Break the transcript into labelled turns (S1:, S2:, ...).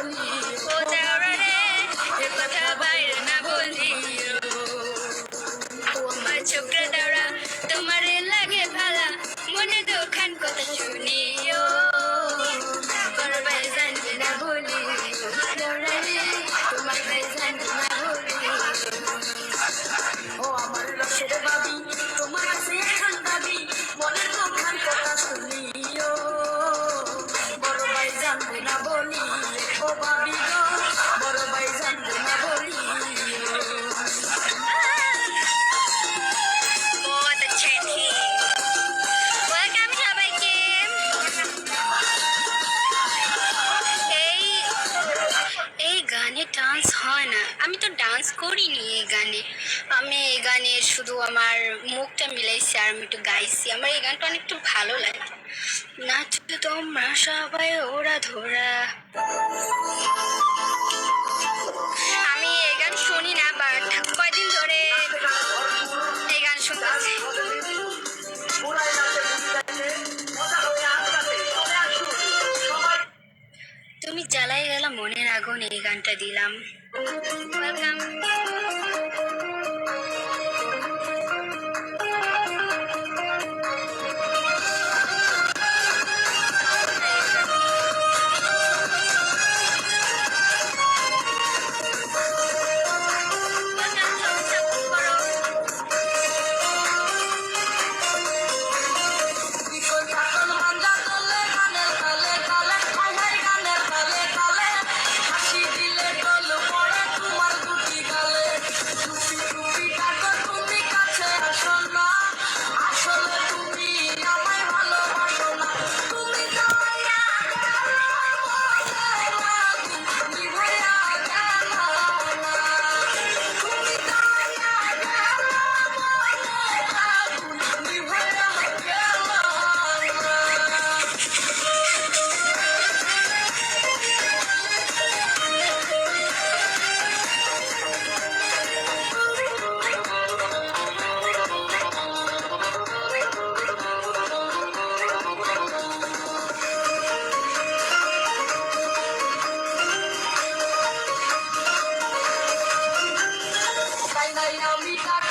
S1: You. Dance করিনি এই গানে। আমি এই গানে শুধু আমার মুখটা মিলাইছি আর আমি একটু গাইছি। আমার এই গানটা অনেকটু ভালো লাগে। নাচবে তোমরা সবাই, ওরা ধরা। আগুন এই গানটা দিলাম। ওয়েলকাম
S2: আমি টাকা